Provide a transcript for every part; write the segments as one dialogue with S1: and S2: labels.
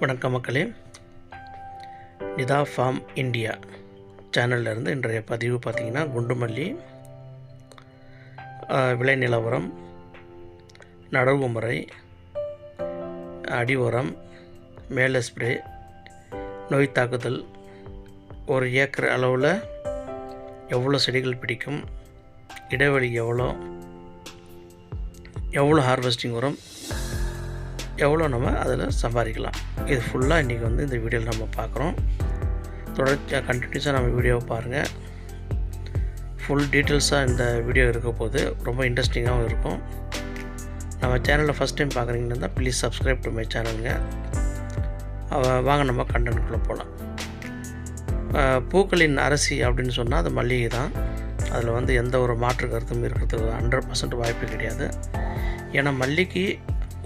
S1: வணக்கம் மக்களே. Nita form India சேனல்லேருந்து இன்றைய பதிவு பார்த்திங்கன்னா குண்டுமல்லி விளை நிலவரம் நடவு முறை அடி உரம் மேலே ஸ்ப்ரே நோய் தாக்குதல் ஒரு ஏக்கர் அளவில் எவ்வளோ செடிகள் பிடிக்கும் இடைவெளி எவ்வளோ எவ்வளோ ஹார்வெஸ்டிங் வரும் எவ்வளோ நம்ம அதில் சம்பாதிக்கலாம். இது ஃபுல்லாக இன்றைக்கி வந்து இந்த வீடியோவில் நம்ம பார்க்குறோம். தொடர்ச்சியாக கண்டினியூஸாக நம்ம வீடியோவை பாருங்கள் ஃபுல் டீட்டெயில்ஸாக இந்த வீடியோ இருக்க போது ரொம்ப இன்ட்ரெஸ்டிங்காகவும் இருக்கும். நம்ம சேனலில் ஃபஸ்ட் டைம் பார்க்குறீங்கன்னா ப்ளீஸ் சப்ஸ்கிரைப் டு மை சேனலுங்க வாங்க நம்ம கண்டென்ட்குள்ளே போகலாம் பூக்களின் அரசி அப்படின்னு சொன்னால் அது மல்லிகை தான். அதில் வந்து எந்த ஒரு மாற்று கருத்தும் இருக்கிறதுக்கு ஹண்ட்ரட் பர்சன்ட் வாய்ப்பு கிடையாது. ஏன்னா மல்லிகை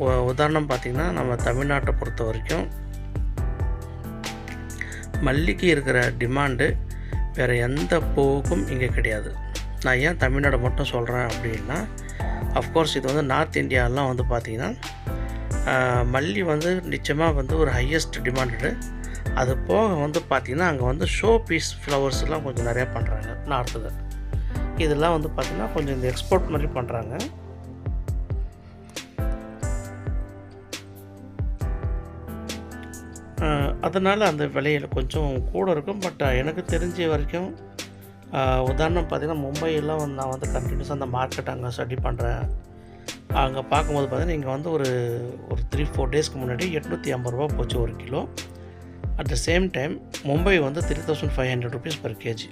S1: உதாரணம் பார்த்திங்கன்னா நம்ம தமிழ்நாட்டை பொறுத்த வரைக்கும் மல்லிகை இருக்கிற டிமாண்டு வேறு எந்த பூவுக்கும் இங்கே கிடையாது. நான் ஏன் தமிழ்நாடு மட்டும் சொல்கிறேன் அப்படின்னா அஃப்கோர்ஸ் இது வந்து நார்த் இந்தியாலாம் வந்து பார்த்திங்கன்னா மல்லி வந்து நிச்சயமாக வந்து ஒரு ஹையஸ்ட் டிமாண்டடு அது போக வந்து பார்த்திங்கன்னா அங்கே வந்து ஷோ பீஸ் ஃப்ளவர்ஸ்லாம் கொஞ்சம் நிறையா பண்ணுறாங்க நார்த்தில் இதெல்லாம் வந்து பார்த்திங்கன்னா கொஞ்சம் இந்த எக்ஸ்போர்ட் மாதிரி பண்ணுறாங்க அதனால் அந்த விலையில் கொஞ்சம் கூட இருக்கும். பட் எனக்கு தெரிஞ்ச வரைக்கும் உதாரணம் பார்த்திங்கன்னா மும்பையெல்லாம் வந்து நான் வந்து கண்டினியூஸாக அந்த மார்க்கெட் அங்கே ஸ்டடி பண்ணுறேன் அங்கே பார்க்கும்போது பார்த்தீங்கன்னா இங்கே வந்து ஒரு ஒரு த்ரீ ஃபோர் டேஸ்க்கு முன்னாடி எட்நூற்றி ஐம்பது ரூபா போச்சு ஒரு kilo. At the same time Mumbai வந்து three thousand five hundred rupees per KG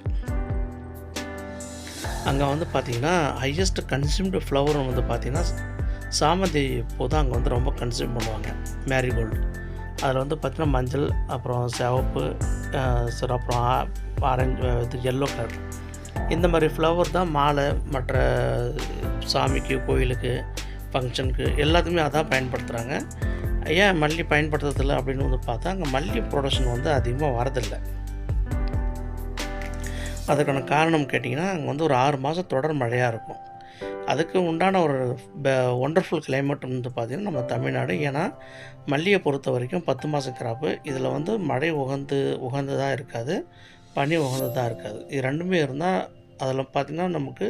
S1: அங்கே வந்து பார்த்திங்கன்னா ஹையஸ்ட் கன்சியூம்டு ஃப்ளவர் வந்து பார்த்தீங்கன்னா சாமந்தி பூ தான் அங்கே வந்து ரொம்ப கன்சியூம் பண்ணுவாங்க. மேரிகோல்டு அதில் வந்து பார்த்திங்கன்னா மஞ்சள் அப்புறம் சிவப்பு அஹ், அப்புறம் ஆரஞ்சு இது எல்லோ கலர் இந்த மாதிரி ஃப்ளவர் தான் மாலை மற்ற சாமிக்கு கோயிலுக்கு ஃபங்க்ஷனுக்கு எல்லாத்துக்குமே அதான் பயன்படுத்துகிறாங்க ஏன் மல்லி பயன்படுத்துறதில்ல அப்படின்னு வந்து பார்த்தா அங்கே மல்லி ப்ரொடக்ஷன் வந்து அதிகமாக வரதில்லை. அதுக்கான காரணம் கேட்டிங்கன்னா அங்கே வந்து ஒரு ஆறு மாதம் தொடர் மழையாக இருக்கும். அதுக்கு உண்டான ஒரு ஒண்டர்ஃபுல் கிளைமேட் வந்து பார்த்திங்கன்னா நம்ம தமிழ்நாடு. ஏன்னா மல்லியை பொறுத்த வரைக்கும் பத்து மாத கிராப்பு. இதில் வந்து மழை உகந்து உகந்ததாக இருக்காது. பனி உகந்ததாக இருக்காது. இது ரெண்டுமே இருந்தால் அதில் பார்த்திங்கன்னா நமக்கு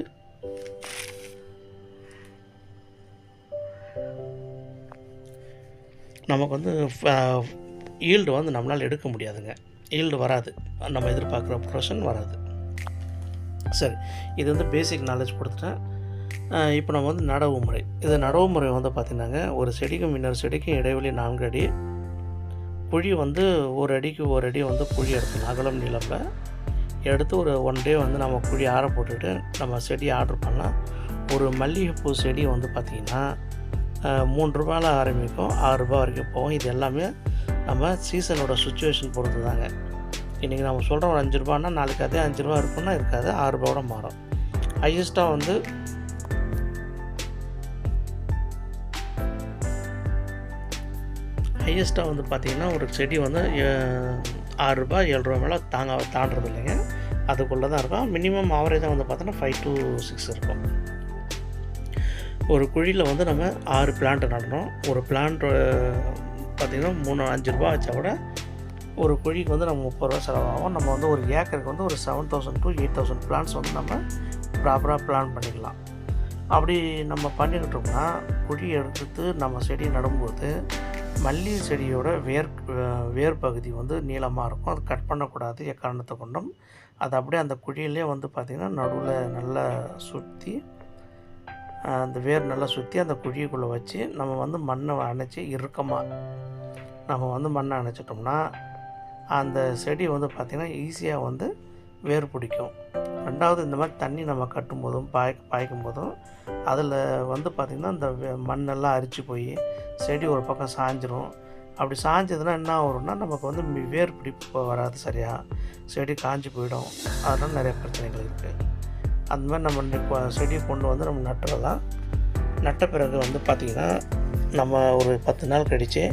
S1: நமக்கு வந்து ஈல்டு வந்து நம்மளால் எடுக்க முடியாதுங்க. ஈல்டு வராது. நம்ம எதிர்பார்க்குற ப்ரொஷன் வராது. சரி இது வந்து பேசிக் நாலேஜ் கொடுத்துட்டேன். இப்போ நம்ம வந்து நடவு முறை. இது நடவு முறை வந்து பார்த்திங்கன்னாங்க ஒரு செடிக்கும் இன்னொரு செடிக்கும் இடைவெளி நான்கு அடி. குழி வந்து ஒரு அடிக்கு ஒரு அடி வந்து குழி எடுக்கணும் அகலம் நிலப்ப எடுத்து ஒரு ஒன் டே வந்து நம்ம குழி ஆற போட்டுட்டு நம்ம செடி ஆர்டர் பண்ணலாம் ஒரு மல்லிகைப்பூ செடி வந்து பார்த்திங்கன்னா மூன்று ரூபாயில் ஆரம்பிக்கும் ஆறுரூபா வரைக்கும் போகும். இது எல்லாமே நம்ம சீசனோட சுச்சுவேஷன் பொறுத்து தாங்க இன்றைக்கி நம்ம சொல்கிறோம் ஒரு அஞ்சு ரூபான்னா நாளைக்கு அதே அஞ்சு ரூபா இருக்குன்னா இருக்காது ஆறுரூபா கூட மாறும். ஹையஸ்ட்டாக வந்து ஹையஸ்ட்டாக வந்து பார்த்திங்கன்னா ஒரு செடி வந்து ஆறுரூபா ஆறு ரூபா மேலே தாங்க தாண்டுறது இல்லைங்க. அதுக்குள்ளே தான் இருக்கும். மினிமம் ஆவரேஜாக வந்து பார்த்தோன்னா ஃபைவ் டு சிக்ஸ் இருக்கும். ஒரு குழியில் வந்து நம்ம ஆறு பிளான்ட் நடணும். ஒரு பிளான்ட் பார்த்திங்கன்னா மூணு அஞ்சு ரூபா வச்சா கூட ஒரு குழிக்கு வந்து நம்ம முப்பது ரூபா செலவாகும். நம்ம வந்து ஒரு ஏக்கருக்கு வந்து ஒரு seven thousand to eight thousand plants வந்து நம்ம ப்ராப்பராக பிளான் பண்ணிக்கலாம். அப்படி நம்ம பண்ணிக்கிட்டோம்னா குழி எடுத்து நம்ம செடி நடும்போது மல்லி செடியோட வேர் வேர் பகுதி வந்து நீளமாக இருக்கும். அது கட் பண்ணக்கூடாது எக்காரணத்தை கொண்டும். அது அப்படியே அந்த குழியிலே வந்து பார்த்திங்கன்னா நடுவில் நல்லா சுற்றி அந்த வேர் நல்லா சுற்றி அந்த குழிக்குள்ளே வச்சு நம்ம வந்து மண்ணை அணைச்சி இறுக்கமாக நம்ம வந்து மண்ணை அணைச்சிட்டோம்னா அந்த செடி வந்து பார்த்திங்கன்னா ஈஸியாக வந்து வேர் பிடிக்கும். ரெண்டாவது இந்த மாதிரி தண்ணி நம்ம கட்டும்போதும் பாய் பாய்க்கும் போதும் அதில் வந்து பார்த்திங்கன்னா இந்த மண்ணெல்லாம் அரிச்சு போய் செடி ஒரு பக்கம் சாஞ்சிரும். அப்படி சாஞ்சதுன்னா என்ன ஆகும்னா நமக்கு வந்து வேர் பிடிப்பு வராது சரியாக செடி காஞ்சி போயிடும். அதெல்லாம் நிறைய பிரச்சனைகள் இருக்குது அந்த மாதிரி நம்ம செடியை கொண்டு வந்து நம்ம நட்டுறலாம் நட்ட பிறகு வந்து பார்த்திங்கன்னா நம்ம ஒரு பத்து நாள் கழித்து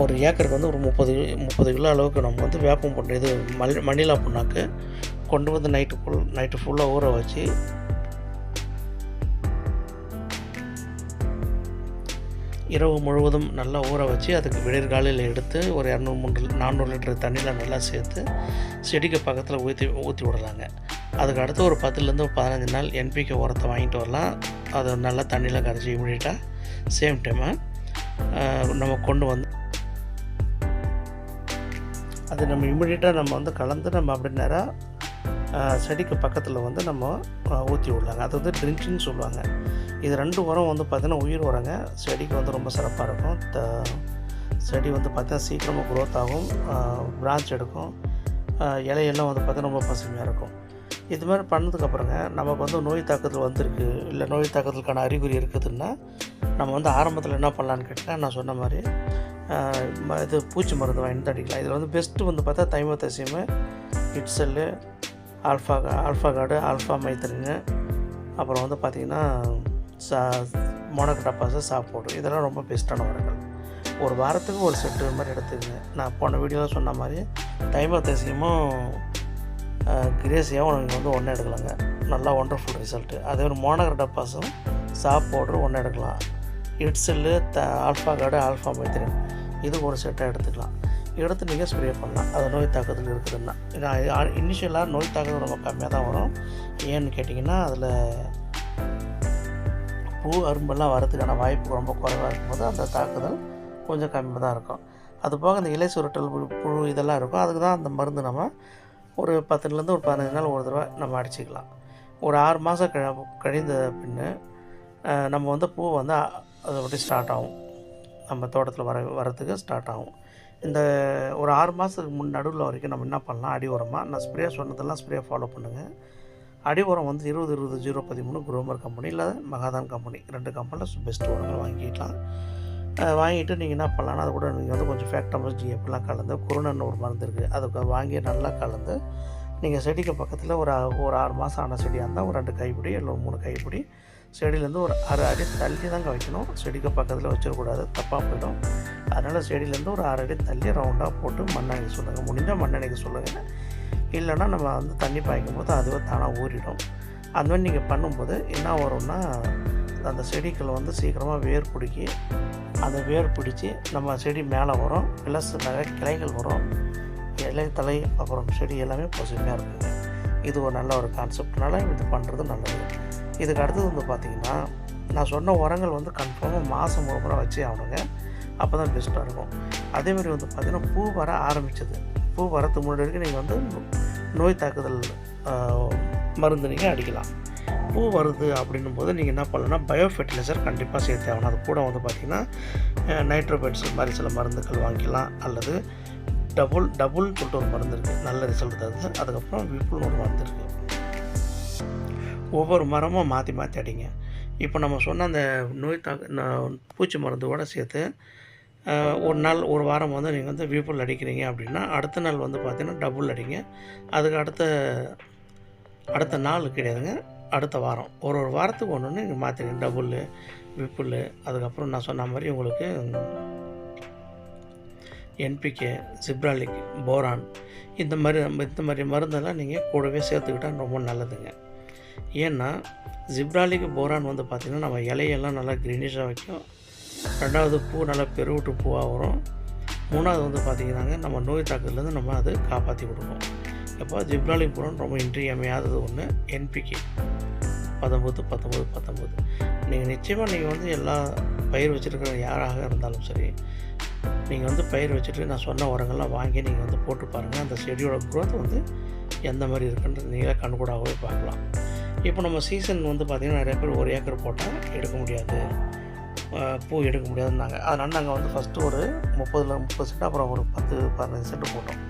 S1: ஒரு ஏக்கருக்கு வந்து ஒரு முப்பது முப்பது கிலோ அளவுக்கு நம்ம வந்து வேப்பம் பண்ணுறது இது மல் மணிலா புண்ணாக்கு கொண்டு வந்து நைட்டு ஃபுல் நைட்டு ஃபுல்லாக ஊற வச்சு இரவு முழுவதும் நல்லா ஊற வச்சு அதுக்கு விடியற்காலையில் எடுத்து ஒரு இரநூறு மூன்று நானூறு லிட்டர் தண்ணியில் நல்லா சேர்த்து செடிக்கு பக்கத்தில் ஊற்றி ஊற்றி விடலாங்க. அதுக்கு அடுத்து ஒரு பத்துலேருந்து ஒரு பதினஞ்சு நாள் என்பிகே உரத்தை வாங்கிட்டு வரலாம். அதை நல்லா தண்ணியில் கரைச்சி இமீடியட்டாக சேம் டைமு நம்ம கொண்டு வந்து அது நம்ம இமீடியட்டாக நம்ம வந்து கலந்து நம்ம அப்படி நேராக செடிக்கு பக்கத்தில் வந்து நம்ம ஊற்றி விடலாங்க. அது வந்து ட்ரிங்க்னு சொல்லுவாங்க. இது ரெண்டு உரம் வந்து பார்த்திங்கன்னா உயிர் உரங்க. செடிக்கு வந்து ரொம்ப சிறப்பாக இருக்கும். த செடி வந்து பார்த்திங்கன்னா சீக்கிரமாக க்ரோத் ஆகும். பிரான்ச் எடுக்கும். இலையெல்லாம் வந்து பார்த்தீங்கன்னா ரொம்ப பசுமையாக இருக்கும். இது மாதிரி பண்ணதுக்கப்புறங்க நமக்கு வந்து நோய் தாக்குதல் வந்திருக்கு. இல்லை நோய் தாக்குதலுக்கான அறிகுறி இருக்குதுன்னா நம்ம வந்து ஆரம்பத்தில் என்ன பண்ணலான்னு கேட்டால் நான் சொன்ன மாதிரி ம- இது பூச்சி மருந்து வாங்கிட்டு அடிக்கலாம். இதில் வந்து பெஸ்ட்டு வந்து பார்த்தா தைமத்தசியமே இட்செல்லு ஆல்ஃபா ஆல்ஃபா கார்டு ஆல்ஃபா மைத்திரின்னு. அப்புறம் வந்து பார்த்திங்கன்னா சா மொனக்கட்டாப்பாசு சாப்பாடு. இதெல்லாம் ரொம்ப பெஸ்ட்டான உரங்கள் ஒரு வாரத்துக்கு ஒரு செட்டு மாதிரி எடுத்துக்கங்க. நான் போன வீடியோவில் சொன்ன மாதிரி தைமத்தசியமும் கிரேசியாகவும் நீங்கள் வந்து ஒன்று எடுக்கலாங்க. நல்லா ஒண்டர்ஃபுல் ரிசல்ட்டு அதே ஒரு மோனகரடப்பாஸும் சாப் பவுடர் ஒன்று எடுக்கலாம். இட்ஸெல்லு த ஆல்ஃபா கார்டு ஆல்ஃபா மைத்திரன். இது ஒரு செட்டாக எடுத்துக்கலாம். எடுத்து நீங்கள் ஸ்ப்ரே பண்ணலாம். அது நோய் தாக்குதல் இருக்குதுன்னா. நான் இனிஷியலாக நோய் தாக்குதல் ரொம்ப கம்மியாக தான் வரும். ஏன்னு கேட்டிங்கன்னா அதில் பூ அரும்பெல்லாம் வரதுக்கான வாய்ப்பு ரொம்ப குறைவாக இருக்கும்போது அந்த தாக்குதல் கொஞ்சம் கம்மியாக தான் இருக்கும். அது போக அந்த இலை சுருட்டல் புழு புழு இதெல்லாம் இருக்கும். அதுக்கு தான் அந்த மருந்து நம்ம ஒரு பத்துலேருந்து ஒரு பதினஞ்சு நாள் ஒரு தடவை நம்ம அடிச்சிக்கலாம். ஒரு ஆறு மாதம் கழ கழிந்த பின்னு நம்ம வந்து பூ வந்து அதை அது அப்படி ஸ்டார்ட் ஆகும். நம்ம தோட்டத்தில் வர வரத்துக்கு ஸ்டார்ட் ஆகும். இந்த ஒரு ஆறு மாதத்துக்கு முன் நடுவில் வரைக்கும் நம்ம என்ன பண்ணலாம்? அடி உரமாக நான் ஸ்ப்ரே சொன்னதெல்லாம் ஸ்ப்ரே ஃபாலோ பண்ணுங்கள் அடி உரம் வந்து இருபது இருபது ஜீரோ பதிமூணு குரோமர் கம்பெனி இல்லை மகாதான் கம்பெனி ரெண்டு கம்பெனியில் பெஸ்ட் உரங்கள் வாங்கிக்கலாம். வாங்கிட்டு நீங்கள் என்ன பண்ணலாம்னா அது கூட நீங்கள் வந்து கொஞ்சம் ஃபேக்டமஸ் ஜிஎப்லாம் கலந்து குருணன்னு ஒரு மருந்து இருக்குது அதுக்கு வாங்கி நல்லா கலந்து நீங்கள் செடிக்கு பக்கத்தில் ஒரு ஒரு ஆறு மாதம் ஆன செடியாக இருந்தால் ஒரு ரெண்டு கைப்பிடி இல்லை ஒரு மூணு கைப்பிடி செடியிலேருந்து ஒரு அரை அடி தள்ளி தாங்க வைக்கணும். செடிக்கு பக்கத்தில் வச்சிடக்கூடாது. தப்பாக போயிடும். அதனால் செடியிலேருந்து ஒரு அரை அடி தள்ளி ரவுண்டாக போட்டு மண்ணெண்ணைக்கு சொல்லுங்கள் முடிஞ்சால் மண்ணெண்ணைக்கு சொல்லுங்கள் இல்லைன்னா நம்ம வந்து தண்ணி பாய்க்கும் போது அதுவே தானாக ஊறிடும். அந்த மாதிரி நீங்கள் பண்ணும்போது என்ன வரும்னா அந்த செடிகள் வந்து சீக்கிரமாக வேர் பிடிக்கி அந்த வேர் பிடிச்சி நம்ம செடி மேலே வரும். ப்ளஸ் நிறைய கிளைகள் வரும். இலை தலை அப்புறம் செடி எல்லாமே பசுமையாக இருக்குங்க. இது ஒரு நல்ல ஒரு கான்செப்ட்னால இது பண்ணுறது நல்லது. இதுக்கு அடுத்தது வந்து பார்த்திங்கன்னா நான் சொன்ன உரங்கள் வந்து கன்ஃபார்மாக மாதம் ஒரு முறை வச்சு ஆகணுங்க. அப்போ தான் பெஸ்ட்டாக இருக்கும். அதேமாதிரி வந்து பார்த்திங்கன்னா பூ வர ஆரம்பித்தது பூ வரத்துக்கு முன்னாடி வரைக்கும் நீங்கள் வந்து நோய் தாக்குதல் மருந்து நீங்கள் அடிக்கலாம். பூ வருது அப்படின்னும் போது நீங்கள் என்ன பண்ணலாம்னா பயோ ஃபெர்டிலைசர் கண்டிப்பாக சேர்த்தே ஆகணும். அது கூட வந்து பார்த்திங்கன்னா நைட்ரோபெட்ஸ் மாதிரி சில மருந்துகள் வாங்கிக்கலாம். அல்லது டபுள் டபுள்னு சொல்லிட்டு ஒரு மருந்து இருக்குது நல்ல ரிசல்ட் தருது. அதுக்கப்புறம் விப்புல்னு ஒரு மருந்து இருக்குது ஒவ்வொரு மரமும் மாற்றி மாற்றி அடிங்க. இப்போ நம்ம சொன்ன அந்த நோய் தாக்கு ந- பூச்சி மருந்தோட சேர்த்து ஒரு நாள் ஒரு வாரம் வந்து நீங்கள் வந்து விப்புல் அடிக்கிறீங்க அப்படின்னா அடுத்த நாள் வந்து பார்த்திங்கன்னா டபுள் அடிங்க. அதுக்கு அடுத்த அடுத்த நாள் கிடையாதுங்க அடுத்த வாரம். ஒரு ஒரு வாரத்துக்கு ஒன்று ஒன்று நீங்கள் மாற்றிடுங்க டபுள் விப்புல் அதுக்கப்புறம் நான் சொன்ன மாதிரி உங்களுக்கு என்பிகே ஜிப்ராலிக் போரான் இந்த மாதிரி நம்ம இந்த மாதிரி மருந்தெல்லாம் நீங்கள் கூடவே சேர்த்துக்கிட்டால் ரொம்ப நல்லதுங்க. ஏன்னா ஜிப்ராலிக்கு போரான் வந்து பார்த்திங்கன்னா நம்ம இலையெல்லாம் நல்லா க்ரீனிஷாக வைக்கும். ரெண்டாவது பூ நல்லா பெருவிட்டு பூவாக வரும். மூணாவது வந்து பார்த்திங்கன்னாங்க நம்ம நோய் தாக்கத்துலேருந்து நம்ம அது காப்பாற்றி கொடுக்கும். இப்போ ஜிப்ராலிக் போரான் ரொம்ப இன்றியமையாதது ஒன்று என்பிகே பத்தொம்பது பத்தொம்பது பத்தொம்பது நீங்கள் நிச்சயமாக நீங்கள் வந்து எல்லா பயிர் வச்சுருக்கிற யாராக இருந்தாலும் சரி நீங்கள் வந்து பயிர் வச்சுட்டு நான் சொன்ன உரங்கள்லாம் வாங்கி நீங்கள் வந்து போட்டு பாருங்கள் அந்த செடியோட குரோத் வந்து எந்த மாதிரி இருக்குன்றது நீங்களே கண்கூடாகவே பார்க்கலாம். இப்போ நம்ம சீசன் வந்து பார்த்திங்கன்னா நிறைய பேர் ஒரு ஏக்கர் போட்டால் எடுக்க முடியாது. பூ எடுக்க முடியாதுன்னாங்க. அதனால் நாங்கள் வந்து ஃபஸ்ட்டு ஒரு முப்பதில் முப்பது சென்ட் அப்புறம் ஒரு பத்து பதினஞ்சு சென்ட் போட்டோம்.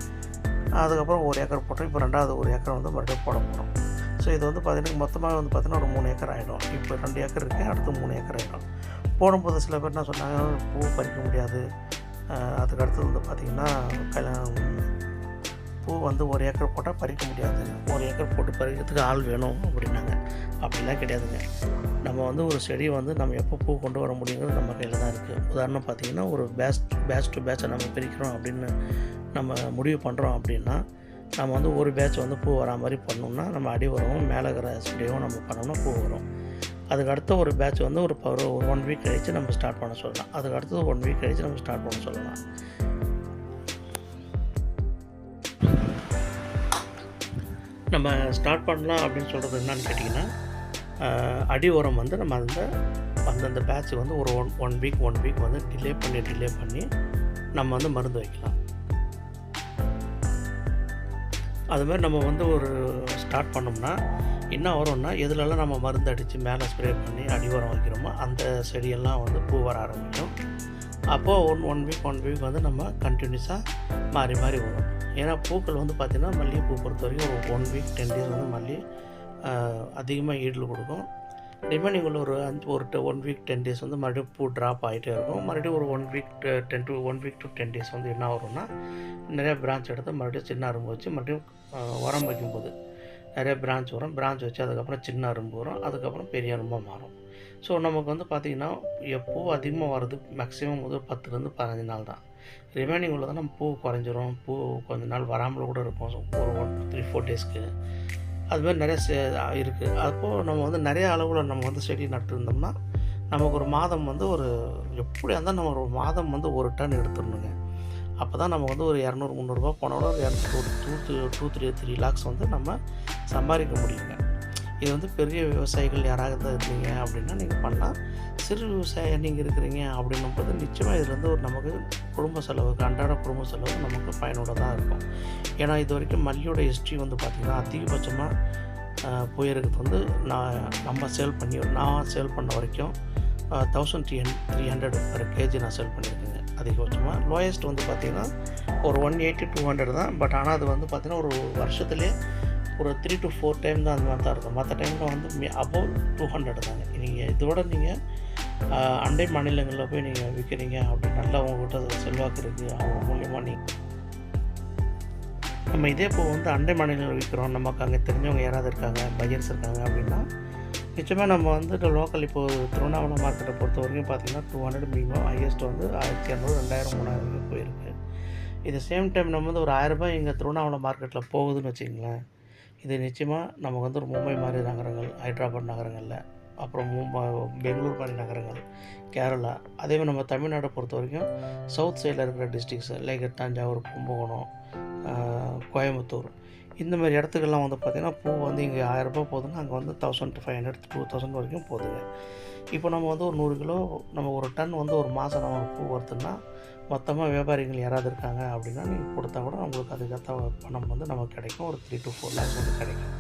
S1: அதுக்கப்புறம் ஒரு ஏக்கர் போட்டோம். இப்போ ரெண்டாவது ஒரு ஏக்கர் வந்து மறுபடியும் போட போகிறோம் ஸோ இது வந்து பார்த்திங்கன்னா மொத்தமாக வந்து பார்த்திங்கன்னா ஒரு மூணு ஏக்கர் ஆகிடும் இப்போ ரெண்டு ஏக்கர் இருக்குது அடுத்து மூணு ஏக்கர் ஆகிடும் போடும்போது சில பேர் என்ன சொன்னாங்க பூ பறிக்க முடியாது. அதுக்கு அடுத்தது வந்து பார்த்திங்கன்னா கல்யாணம் பூ வந்து ஒரு ஏக்கர் போட்டால் பறிக்க முடியாது. ஒரு ஏக்கர் போட்டு பறிக்கிறதுக்கு ஆள் வேணும் அப்படின்னாங்க. அப்படிலாம் கிடையாதுங்க. நம்ம வந்து ஒரு செடியை வந்து நம்ம எப்போ பூ கொண்டு வர முடியுங்கிறது நம்ம கையில் தான் இருக்குது உதாரணம் பார்த்திங்கன்னா ஒரு பேட்ச் பேட்ச் டு பேட்சை நம்ம பிரிக்கிறோம் அப்படின்னு நம்ம முடிவு பண்ணுறோம் அப்படின்னா நம்ம வந்து ஒரு பேட்ச் வந்து பூ வரா மாதிரி பண்ணோம்னா நம்ம அடி உரமும் மேலே இருக்கிற செடியும் நம்ம பண்ணோம்னா பூ வரும். அதுக்கு அடுத்த ஒரு பேட்ச் வந்து ஒரு ஒரு ஒரு ஒன் வீக் கழித்து நம்ம ஸ்டார்ட் பண்ண சொல்லலாம். அதுக்கு அடுத்தது ஒன் வீக் கழித்து நம்ம ஸ்டார்ட் பண்ண சொல்லலாம். நம்ம ஸ்டார்ட் பண்ணலாம் அப்படின்னு சொல்கிறது என்னன்னு கேட்டிங்கன்னா அடி உரம் வந்து நம்ம அந்த அந்தந்த பேட்ச் வந்து ஒரு one one week one week வந்து டிலே பண்ணி டிலே பண்ணி நம்ம வந்து மருந்து வைக்கலாம். அது மாதிரி நம்ம வந்து ஒரு ஸ்டார்ட் பண்ணோம்னா என்ன வரும்னா எதுலெல்லாம் நம்ம மருந்து அடித்து மேலே ஸ்ப்ரே பண்ணி அடி உரம் வைக்கிறோமோ அந்த செடியெல்லாம் வந்து பூ வர ஆரம்பிக்கும். அப்போது one one week one week வந்து நம்ம கண்டினியூஸாக மாறி மாறி வரும். ஏன்னா பூக்கள் வந்து பார்த்திங்கன்னா மல்லிகைப்பூ பொறுத்த வரைக்கும் ஒரு ஒன் வீக் டென் டேஸ் வந்து மல்லி அதிகமாக ஈடில் கொடுக்கும். ரிமைனிங் உள்ள ஒரு அஞ்சு ஒரு ஒன் வீக் டென் டேஸ் வந்து மறுபடியும் பூ ட்ராப் ஆகிட்டே இருக்கும். மறுபடியும் ஒரு one week ten to one week to ten days வந்து என்ன வரும்னா நிறைய பிரான்ச் எடுத்து மறுபடியும் சின்ன அரும்பு வச்சு மறுபடியும் உரம் வைக்கும்போது நிறைய பிரான்ச் வரும் பிரான்ச் வச்சு அதுக்கப்புறம் சின்ன அரும்பு வரும் அதுக்கப்புறம் பெரிய அரும்பாக மாறும். ஸோ நமக்கு வந்து பார்த்திங்கன்னா எப்போது அதிகமாக வர்றது மேக்ஸிமம் வந்து பத்துலேருந்து பதினஞ்சு நாள் தான். ரிமைனிங் உள்ளது நம்ம பூ குறைஞ்சிரும். பூ கொஞ்ச நாள் வராமல் கூட இருக்கும். ஒரு ஒன் த்ரீ ஃபோர் டேஸ்க்கு அது மாதிரி நிறைய இருக்குது அப்போது நம்ம வந்து நிறைய அளவில் நம்ம வந்து செடி நட்டுருந்தோம்னா நமக்கு ஒரு மாதம் வந்து ஒரு எப்படியா இருந்தால் நம்ம ஒரு மாதம் வந்து ஒரு டன் எடுத்துடணுங்க. அப்போ தான் நம்ம வந்து ஒரு இரநூறு முந்நூறுரூவா போனோட ஒரு இரநூறு two two two three three lakhs வந்து நம்ம சம்பாதிக்க முடியுங்க. இது வந்து பெரிய விவசாயிகள் யாராக யாராவது இருந்தீங்க அப்படின்னா நீங்கள் பண்ணலாம். சிறு விவசாய நீங்கள் இருக்கிறீங்க அப்படின்னும் போது நிச்சயமாக இதில் வந்து ஒரு நமக்கு குடும்ப செலவுக்கு அன்றாட குடும்ப செலவு நமக்கு பயனுள்ளதாக இருக்கும். ஏன்னா இது வரைக்கும் மல்லியோட ஹிஸ்ட்ரி வந்து பார்த்திங்கன்னா அதிகபட்சமாக போயிருக்கிறது வந்து நான் நம்ம சேல் பண்ணி நான் சேல் பண்ண வரைக்கும் thousand three hundred three hundred per KG நான் சேல் பண்ணியிருக்கேங்க. அதிகபட்சமாக லோயஸ்ட் வந்து பார்த்திங்கன்னா ஒரு ஒன் எயிட்டி டூ ஹண்ட்ரட் தான். பட் ஆனால் அது வந்து பார்த்திங்கன்னா ஒரு வருஷத்துலேயே ஒரு த்ரீ டு ஃபோர் டைம் தான் அந்த மாதிரி தான் இருக்கும். மற்ற டைமில் வந்து அபவ் டூ ஹண்ட்ரட் தாங்க. நீங்கள் இதோட நீங்கள் அண்டை மாநிலங்களில் போய் நீங்கள் விற்கிறீங்க அப்படி நல்லா உங்கள்கிட்ட செல்வாக்கு இருக்குது அவங்க மூலியமாக நீங்கள் நம்ம இதே இப்போ வந்து அண்டை மாநிலங்கள் விற்கிறோம் நமக்கு அங்கே தெரிஞ்சவங்க யாராவது இருக்காங்க பையர்ஸ் இருக்காங்க அப்படின்னா நிச்சயமாக நம்ம வந்து லோக்கல் இப்போது திருவண்ணாமலை மார்க்கெட்டை பொறுத்த வரைக்கும் பார்த்தீங்கன்னா டூ ஹண்ட்ரட் மினிமம் ஹையஸ்ட் வந்து ஆயிரத்தி இரநூறு ரெண்டாயிரம் மூணாயிரம் போயிருக்கு. இது சேம் டைம் நம்ம வந்து ஒரு ஆயிரரூபாய் இங்கே திருவண்ணாமலை மார்க்கெட்டில் போகுதுன்னு வச்சுங்களேன் இது நிச்சயமாக நமக்கு வந்து ஒரு மும்பை மாதிரி நகரங்கள் ஹைதராபாத் நகரங்களில் அப்புறம் மும்பை பெங்களூர் மாதிரி நகரங்கள் கேரளா அதே மாதிரி நம்ம தமிழ்நாட்டை பொறுத்த வரைக்கும் சவுத் சைடில் இருக்கிற டிஸ்ட்ரிக்ஸ் லைக் தஞ்சாவூர் கும்பகோணம் கோயம்புத்தூர் இந்த மாதிரி இடத்துக்கெல்லாம் வந்து பார்த்திங்கன்னா பூ வந்து இங்கே ஆயிரரூபா போகுதுன்னா அங்கே வந்து thousand five hundred two thousand வரைக்கும் போகுதுங்க. இப்போ நம்ம வந்து ஒரு நூறு கிலோ நம்ம ஒரு டன் வந்து ஒரு மாதம் நம்ம பூ வருதுன்னா மொத்தமாக வியாபாரிகள் யாராவது இருக்காங்க அப்படின்னா நீங்கள் கொடுத்தா கூட நம்மளுக்கு அதுக்கேற்ற பணம் வந்து நமக்கு கிடைக்கும். ஒரு த்ரீ டு ஃபோர் லேக்ஸ் வந்து கிடைக்கும்.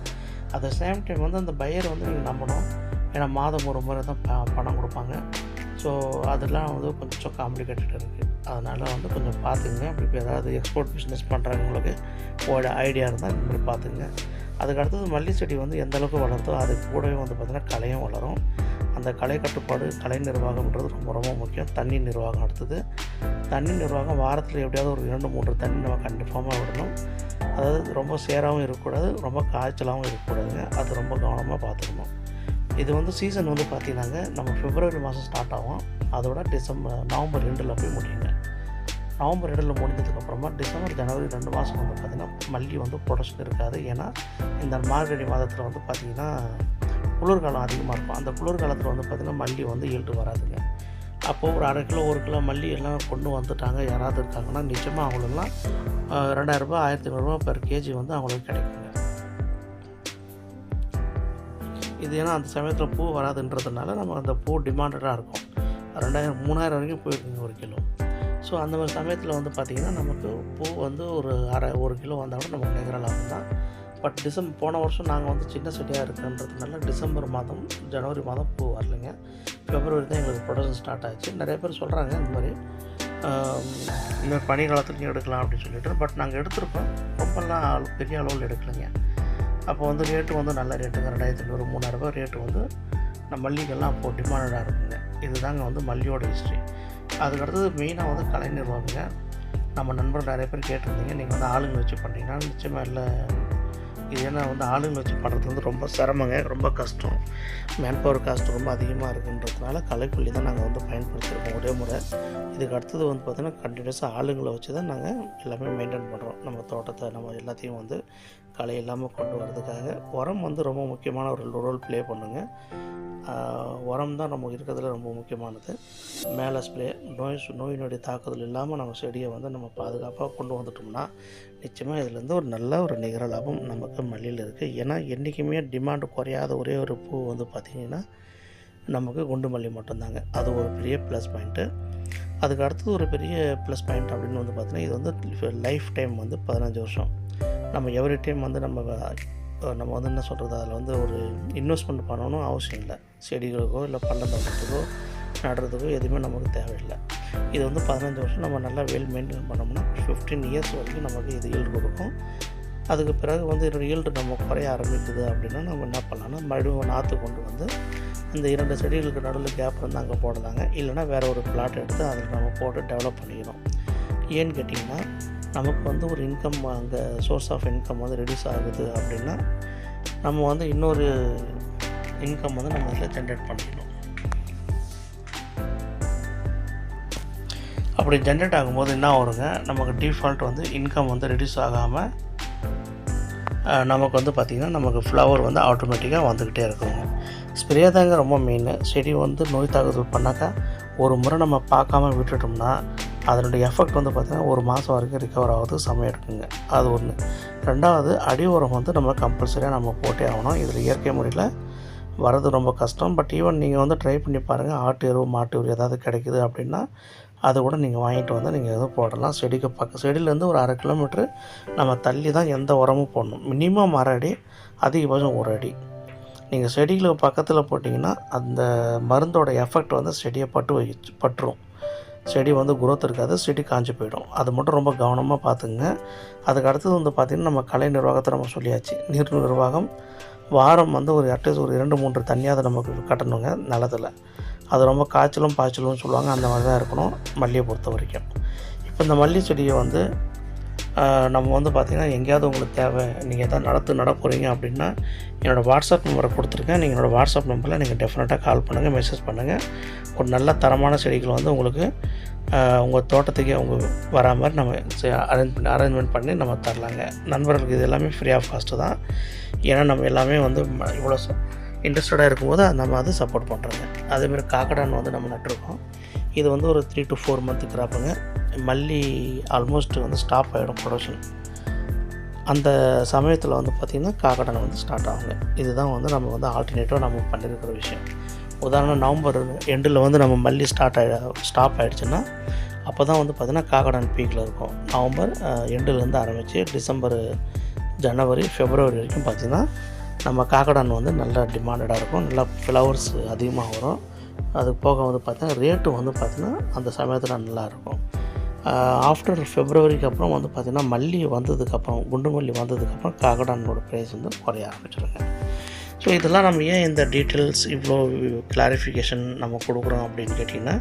S1: அட் த சேம் டைம் வந்து அந்த பையர் வந்து நீங்கள் நம்பணும். ஏன்னா மாதம் ஒரு முறை தான் ப பணம் கொடுப்பாங்க. ஸோ அதெல்லாம் வந்து கொஞ்சம் காம்ப்ளிகேட்டட் இருக்குது அதனால் வந்து கொஞ்சம் பார்த்துங்க அப்படி இப்போ ஏதாவது எக்ஸ்போர்ட் பிஸ்னஸ் பண்ணுறவங்களுக்கு உங்களோட ஐடியா இருந்தால் இந்த மாதிரி பார்த்துங்க அதுக்கு அடுத்தது மல்லி செடி வந்து எந்தளவுக்கு வளர்த்தோ அது கூடவே வந்து பார்த்திங்கன்னா களையும் வளரும். அந்த கலை கட்டுப்பாடு கலை நிர்வாகம்ன்றது ரொம்ப ரொம்ப முக்கியம். தண்ணி நிர்வாகம் அடுத்தது. தண்ணி நிர்வாகம் வாரத்தில் எப்படியாவது ஒரு இரண்டு மூன்று தண்ணி நம்ம கண்டிப்பாக விடணும். அதாவது ரொம்ப சேராகவும் இருக்கக்கூடாது ரொம்ப காய்ச்சலாகவும் இருக்கக்கூடாதுங்க. அது ரொம்ப கவனமாக பார்த்துக்கணும். இது வந்து சீசன் வந்து பார்த்திங்கனாங்க நம்ம பிப்ரவரி மாதம் ஸ்டார்ட் ஆகும். அதோட டிசம்பர் நவம்பர் ரெண்டில் போய் முடியுங்க. நவம்பர் ரெண்டில் முடிஞ்சதுக்கப்புறமா டிசம்பர் ஜனவரி ரெண்டு மாதம் வந்து பார்த்திங்கன்னா மல்லி வந்து ப்ரொடக்ஷன் இருக்காது. ஏன்னா இந்த மார்கழி மாதத்தில் வந்து பார்த்திங்கன்னா குளிர்காலம் அதிகமாக இருக்கும். அந்த குளிர்காலத்தில் வந்து பார்த்திங்கன்னா மல்லி வந்து ஈல்டு வராதுங்க. அப்போது ஒரு அரை கிலோ ஒரு கிலோ மல்லி எல்லாம் கொண்டு வந்துட்டாங்க. யாராவது இருக்காங்கன்னா நிச்சயமாக அவங்களெல்லாம் ரெண்டாயிரரூபா ஆயிரத்தி ஐநூறுரூவா பெர் கேஜி வந்து அவங்களுக்கு கிடைக்குங்க. இது ஏன்னா அந்த சமயத்தில் பூ வராதுன்றதுனால நம்ம அந்த பூ டிமாண்டடாக இருக்கும். ரெண்டாயிரம் மூணாயிரம் வரைக்கும் போயிருக்குங்க ஒரு கிலோ. ஸோ அந்த மாதிரி சமயத்தில் வந்து பார்த்திங்கன்னா நமக்கு பூ வந்து ஒரு அரை ஒரு கிலோ வந்தால் கூட நமக்கு நிகர லாபம் தான் பட் டிசம்பர் போன வருஷம் நாங்கள் வந்து சின்ன செடியாக இருக்குன்றதுனால டிசம்பர் மாதம் ஜனவரி மாதம் பூ வரலைங்க. பிப்ரவரி தான் எங்களுக்கு ப்ரொடக்ஷன் ஸ்டார்ட் ஆச்சு நிறைய பேர் சொல்கிறாங்க இந்த மாதிரி இந்த மாதிரி பனி காலத்துலையும் எடுக்கலாம் அப்படின்னு சொல்லிட்டு. பட் நாங்கள் எடுத்திருக்கோம். ரொம்பலாம் பெரிய அளவில் எடுக்கலைங்க. அப்போ வந்து ரேட்டு வந்து நல்ல ரேட்டுங்க ரெண்டாயிரத்தி ஐநூறு மூணாயிரரூபா ரேட்டு வந்து நம்ம மல்லிகள்லாம் அப்போது டிமாண்டடாக இருக்குங்க. இதுதாங்க வந்து மல்லியோட ஹிஸ்ட்ரி அதுக்கு அடுத்தது மெயினாக வந்து கலை நிர்வாகங்க. நம்ம நண்பர்கள் நிறைய பேர் கேட்டிருந்தீங்க. நீங்கள் வந்து ஆளுங்க வச்சு பண்ணிங்கன்னா நிச்சயமாக இல்லை இது ஏன்னா வந்து ஆளுங்களை வச்சு பண்ணுறது வந்து ரொம்ப சிரமங்க ரொம்ப கஷ்டம். மேன் பவர் காஸ்ட் ரொம்ப அதிகமாக இருக்குன்றதுனால களைக்கொல்லி தான் நாங்கள் வந்து பயன்படுத்தியிருக்கோம் ஒரே முறை. இதுக்கு அடுத்தது வந்து பார்த்திங்கன்னா கண்டினியூஸாக ஆளுங்களை வச்சு தான் நாங்கள் எல்லாமே மெயின்டைன் பண்ணுறோம் நம்ம தோட்டத்தை நம்ம எல்லாத்தையும் வந்து களை இல்லாமல் கொண்டு வரதுக்காக உரம் வந்து ரொம்ப முக்கியமான ஒரு ரோல் ப்ளே பண்ணுங்க. உரம் தான் நம்ம இருக்கிறதுல ரொம்ப முக்கியமானது. மேலே ஸ்ப்ரே நோய் நோயினுடைய தாக்குதல் இல்லாமல் நம்ம செடியை வந்து நம்ம பாதுகாப்பாக கொண்டு வந்துட்டோம்னா நிச்சயமாக இதுலேருந்து ஒரு நல்ல ஒரு நிகர லாபம் நமக்கு மல்லியில் இருக்குது ஏன்னா என்றைக்குமே டிமாண்டு குறையாத ஒரே ஒரு பூ வந்து பார்த்திங்கன்னா நமக்கு குண்டு மல்லி மட்டும்தாங்க. அது ஒரு பெரிய ப்ளஸ் பாயிண்ட்டு அதுக்கு அடுத்தது ஒரு பெரிய ப்ளஸ் பாயிண்ட் அப்படின்னு வந்து பார்த்திங்கன்னா இது வந்து லைஃப் டைம் வந்து பதினஞ்சு வருஷம். நம்ம எவ்ரி டைம் வந்து நம்ம நம்ம வந்து என்ன சொல்கிறது அதில் வந்து ஒரு இன்வெஸ்ட்மெண்ட் பண்ணணும் அவசியம் இல்லை. செடிகளுக்கோ இல்லை பள்ளம் தோட்டத்துக்கோ நடுறதுக்கு எதுவுமே நமக்கு தேவையில்லை. இது வந்து பதினஞ்சு வருஷம் நம்ம நல்லா வெல் மெயின்டைன் பண்ணோம்னா ஃபிஃப்டீன் இயர்ஸ் வரைக்கும் நமக்கு இது ஈல்டு கொடுக்கும். அதுக்கு பிறகு வந்து ஈல்டு நம்ம குறைய ஆரம்பிக்குது அப்படின்னா நம்ம என்ன பண்ணலாம்னா மறுபடியும் நாற்று கொண்டு வந்து இந்த இரண்டு செடிகளுக்கு நடுவில் கேப் வந்து அங்கே போடலாங்க. இல்லைன்னா வேறு ஒரு பிளாட் எடுத்து அதில் நம்ம போட்டு டெவலப் பண்ணிக்கணும். ஏன்னு கேட்டிங்கன்னா நமக்கு வந்து ஒரு இன்கம் அங்கே சோர்ஸ் ஆஃப் இன்கம் வந்து ரெடியூஸ் ஆகுது அப்படின்னா நம்ம வந்து இன்னொரு இன்கம் வந்து நம்ம அதில் ஜென்ரேட் பண்ணிக்கணும். அப்படி ஜென்ரேட் ஆகும்போது என்ன வருங்க நமக்கு டிஃபால்ட் வந்து இன்கம் வந்து ரெடியூஸ் ஆகாமல் நமக்கு வந்து பார்த்திங்கன்னா நமக்கு ஃப்ளவர் வந்து ஆட்டோமேட்டிக்காக வந்துக்கிட்டே இருக்குங்க. ஸ்ப்ரே தாங்க ரொம்ப மெயின் செடி வந்து நோய் தாக்குதல் பண்ணாக்கா ஒரு முறை நம்ம பார்க்காம விட்டுட்டோம்னா அதனுடைய எஃபெக்ட் வந்து பார்த்திங்கன்னா ஒரு மாதம் வரைக்கும் ரிகவர் ஆகுது செம்மையாக இருக்குங்க. அது ஒன்று ரெண்டாவது அடி உரம் வந்து நம்ம கம்பல்சரியாக நம்ம போட்டே ஆகணும். இதில் இயற்கை முறையில் வரது ரொம்ப கஷ்டம். பட் ஈவன் நீங்கள் வந்து ட்ரை பண்ணி பாருங்கள் ஆட்டு எருவு மாட்டு எருவு ஏதாவது கிடைக்குது அப்படின்னா அதை கூட நீங்கள் வாங்கிட்டு வந்து நீங்கள் எதுவும் போடலாம். செடிக்கு பக்கம் செடியிலேருந்து ஒரு அரை கிலோமீட்ரு நம்ம தள்ளி தான் எந்த உரமும் போடணும். மினிமம் அரை அடி அதிகபட்சம் ஒரு அடி. நீங்கள் செடிகளுக்கு பக்கத்தில் போட்டிங்கன்னா அந்த மருந்தோட எஃபெக்ட் வந்து செடியை பட்டு வச்சு பட்டுரும். செடி வந்து குரோத் இருக்காது செடி காஞ்சு போயிடும். அது மட்டும் ரொம்ப கவனமாக பார்த்துங்க அதுக்கு அடுத்தது வந்து பார்த்திங்கன்னா நம்ம கலை நிர்வாகத்தை நம்ம சொல்லியாச்சு. நீர் நிர்வாகம் வாரம் வந்து ஒரு அட்லீஸ்ட் ஒரு இரண்டு மூன்று தண்ணியாவது நமக்கு கட்டணுங்க நிலத்தில். அது ரொம்ப காய்ச்சலும் பாய்ச்சலும் சொல்லுவாங்க அந்த மாதிரி தான் இருக்கணும் மல்லியை பொறுத்த வரைக்கும். இப்போ இந்த மல்லி செடியை வந்து நம்ம வந்து பார்த்திங்கன்னா எங்கேயாவது உங்களுக்கு தேவை நீங்கள் எதாவது நடத்து நட போகிறீங்க அப்படின்னா என்னோடய வாட்ஸ்அப் நம்பரை கொடுத்துருக்கேன். நீங்கள் என்னோடய வாட்ஸ்அப் நம்பரில் நீங்கள் டெஃபினட்டாக கால் பண்ணுங்கள் மெசேஜ் பண்ணுங்கள் ஒரு நல்ல தரமான செடிகள் வந்து உங்களுக்கு உங்கள் தோட்டத்துக்கே அவங்க வரா மாதிரி நம்ம அரேஞ்ச் பண்ணி அரேஞ்ச்மெண்ட் பண்ணி நம்ம தரலாங்க. நண்பர்களுக்கு இது எல்லாமே ஃப்ரீ ஆஃப் காஸ்ட்டு தான். ஏன்னா நம்ம எல்லாமே வந்து ம- இவ்வளோ இன்ட்ரெஸ்டடாக இருக்கும்போது நம்ம அதை சப்போர்ட் பண்ணுறது அதேமாதிரி காக்கடான் வந்து நம்ம நட்டிருக்கோம். இது வந்து ஒரு த்ரீ டு ஃபோர் மந்த்து கிராப்புங்க மல்லி ஆல்மோஸ்ட் வந்து ஸ்டாப் ஆகிடும் ப்ரொடக்ஷன் அந்த சமயத்தில் வந்து பார்த்திங்கன்னா காக்கடன் வந்து ஸ்டார்ட் ஆகுங்க. இதுதான் வந்து நம்ம வந்து ஆல்டர்னேட்டிவாக நம்ம பண்ணியிருக்கிற விஷயம். உதாரணம் நவம்பர் எண்டில் வந்து நம்ம மல்லி ஸ்டார்ட் ஆகி ஸ்டாப் ஆகிடுச்சுன்னா அப்போ தான் வந்து பார்த்திங்கன்னா காக்கடன் பீக்கில் இருக்கும். நவம்பர் எண்டுலேருந்து ஆரம்பித்து டிசம்பர் ஜனவரி ஃபெப்ரவரி வரைக்கும் பார்த்திங்கன்னா நம்ம காக்கடான் வந்து நல்ல டிமாண்டடாக இருக்கும். நல்லா ஃப்ளவர்ஸ் அதிகமாக வரும். அது போக வந்து பார்த்திங்கன்னா ரேட்டு வந்து பார்த்திங்கன்னா அந்த சமயத்தில் நல்லா இருக்கும். ஆஃப்டர் ஃபெப்ரவரிக்கு அப்புறம் வந்து பார்த்திங்கன்னா மல்லி வந்ததுக்கப்புறம் குண்டு மல்லி வந்ததுக்கப்புறம் காக்கடானோட ப்ரைஸ் வந்து குறைய ஆரம்பிச்சிருங்க. ஸோ இதெல்லாம் நம்ம ஏன் இந்த டீட்டெயில்ஸ் இவ்வளோ கிளாரிஃபிகேஷன் நம்ம கொடுக்குறோம் அப்படின்னு கேட்டிங்கன்னா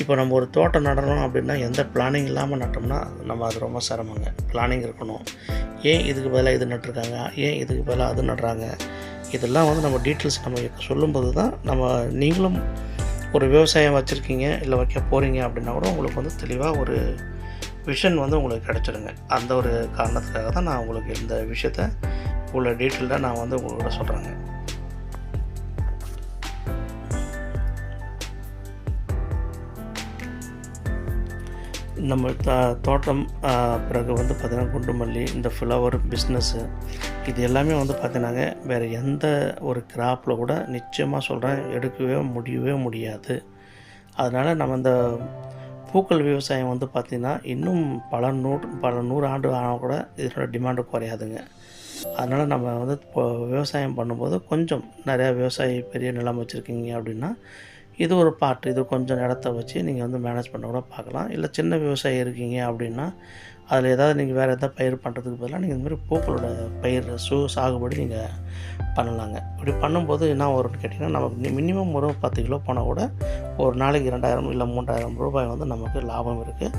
S1: இப்போ நம்ம ஒரு தோட்டம் நடணும் அப்படின்னா எந்த பிளானிங் இல்லாமல் நட்டோம்னா நம்ம அது ரொம்ப சிரமங்க. பிளானிங் இருக்கணும். ஏன் இதுக்கு பதிலாக இது நட்டுருக்காங்க? ஏன் இதுக்கு பதிலாக அது நடுறாங்க? இதெல்லாம் வந்து நம்ம டீட்டெயில்ஸ் நம்ம சொல்லும்போது தான் நம்ம நீங்களும் ஒரு விவசாயம் வச்சுருக்கீங்க இல்லை வைக்க போகிறீங்க அப்படின்னா கூட உங்களுக்கு வந்து தெளிவாக ஒரு விஷன் வந்து உங்களுக்கு கிடச்சிருங்க. அந்த ஒரு காரணத்துக்காக தான் நான் உங்களுக்கு இந்த விஷயத்த உள்ள டீட்டெயில் தான் நான் வந்து உங்களோட சொல்கிறேங்க நம்ம த தோட்டம் பிறகு வந்து பார்த்திங்கன்னா குண்டு மல்லி இந்த ஃப்ளவர் பிஸ்னஸ்ஸு இது எல்லாமே வந்து பார்த்தீங்கன்னாங்க வேறு எந்த ஒரு கிராப்பில் கூட நிச்சயமாக சொல்கிறேன் எடுக்கவே முடியவே முடியாது. அதனால் நம்ம இந்த பூக்கள் விவசாயம் வந்து பார்த்திங்கன்னா இன்னும் பல நூறு பல நூறு ஆண்டு ஆனால் கூட இதனோட டிமாண்டு குறையாதுங்க. அதனால் நம்ம வந்து இப்போ விவசாயம் பண்ணும்போது கொஞ்சம் நிறையா விவசாயி பெரிய நிலம் வச்சுருக்கீங்க அப்படின்னா இது ஒரு பார்ட் இது கொஞ்சம் இடத்த வச்சு நீங்கள் வந்து மேனேஜ் பண்ண கூட பார்க்கலாம். இல்லை சின்ன விவசாயி இருக்கீங்க அப்படின்னா அதில் ஏதாவது நீங்கள் வேறு எதாவது பயிர் பண்ணுறதுக்கு பதிலாக நீங்கள் இந்தமாதிரி பூக்களோட பயிர் சூ சாகுபடி நீங்கள் பண்ணலாங்க. இப்படி பண்ணும்போது என்ன வரும்னு கேட்டிங்கன்னா நமக்கு மினிமம் ஒரு பத்து கிலோ போனால் கூட ஒரு நாளைக்கு ரெண்டாயிரம் இல்லை மூன்றாயிரம் ரூபாய் வந்து நமக்கு லாபம் இருக்குது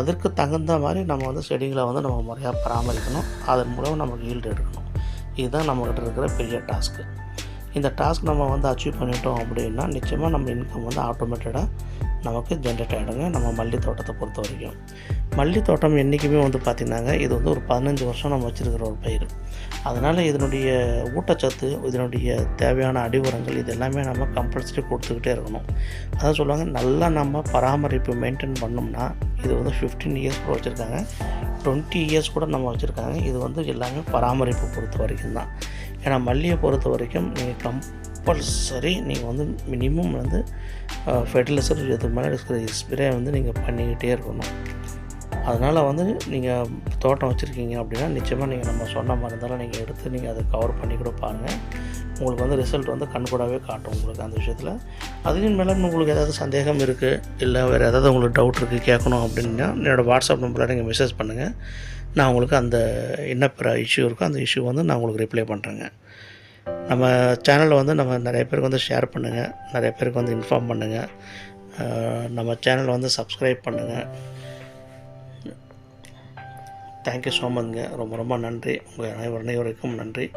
S1: அதற்கு தகுந்த மாதிரி நம்ம வந்து செடிகளை வந்து நம்ம முறையாக பராமரிக்கணும். அதன் மூலம் நமக்கு ஈல்டு எடுக்கணும். இதுதான் நம்மக்கிட்ட இருக்கிற பெரிய டாஸ்க்கு இந்த டாஸ்க் நம்ம வந்து அச்சீவ் பண்ணிட்டோம் அப்படின்னா நிச்சயமாக நம்ம இன்கம் வந்து ஆட்டோமேட்டடாக நமக்கு ஜென்ரேட் ஆகிடுங்க நம்ம மல்லி தோட்டத்தை பொறுத்த வரைக்கும். மல்லி தோட்டம் என்றைக்குமே வந்து பார்த்திங்கனாங்க இது வந்து ஒரு பதினஞ்சு வருஷம் நம்ம வச்சுருக்கிற ஒரு பயிர். அதனால் இதனுடைய ஊட்டச்சத்து இதனுடைய தேவையான அடி உரங்கள் இது எல்லாமே நம்ம கம்பல்சரி கொடுத்துக்கிட்டே இருக்கணும். அதான் சொல்லுவாங்க நல்லா நம்ம பராமரிப்பு மெயின்டைன் பண்ணோம்னா இது வந்து ஃபிஃப்டீன் இயர்ஸ் கூட வச்சுருக்காங்க. டுவெண்ட்டி இயர்ஸ் கூட நம்ம வச்சுருக்காங்க. இது வந்து எல்லாமே பராமரிப்பு பொறுத்த வரைக்கும் தான். ஏன்னா மல்லியை பொறுத்த வரைக்கும் நீங்கள் கம்பல்சரி நீங்கள் வந்து மினிமம் வந்து ஃபெர்டிலைசர் இதுக்கு மேலே ஸ்ப்ரே வந்து நீங்கள் பண்ணிக்கிட்டே இருக்கணும். அதனால் வந்து நீங்கள் தோட்டம் வச்சுருக்கீங்க அப்படின்னா நிச்சயமாக நீங்கள் நம்ம சொன்ன மருந்தெல்லாம் நீங்கள் எடுத்து நீங்கள் அதை கவர் பண்ணி கூட பாருங்கள் உங்களுக்கு வந்து ரிசல்ட் வந்து கண்கூடாகவே காட்டும் உங்களுக்கு அந்த விஷயத்தில். அதுக்கு மேலே உங்களுக்கு ஏதாவது சந்தேகம் இருக்குது இல்லை வேறு ஏதாவது உங்களுக்கு டவுட் இருக்குது கேட்கணும் அப்படின்னா என்னோடய வாட்ஸ்அப் நம்பரில் நீங்கள் மெசேஜ் பண்ணுங்கள் நான் உங்களுக்கு அந்த என்ன பிற இஷ்யூ இருக்கோ அந்த இஷ்யூ வந்து நான் உங்களுக்கு ரிப்ளை பண்ணுறேங்க நம்ம சேனலில் வந்து நம்ம நிறைய பேருக்கு வந்து ஷேர் பண்ணுங்கள் நிறைய பேருக்கு வந்து இன்ஃபார்ம் பண்ணுங்கள் நம்ம சேனலை வந்து சப்ஸ்கிரைப் பண்ணுங்கள் தேங்க்யூ ஸோ மச்ங்க ரொம்ப ரொம்ப நன்றி. உங்கள் அனைவர் அனைவருக்கும் நன்றி.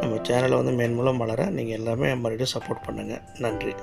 S1: நம்ம சேனலை வந்து மேன்மூலம் வளர நீங்கள் எல்லாமே மறுபடியும் சப்போர்ட் பண்ணுங்கள் நன்றி.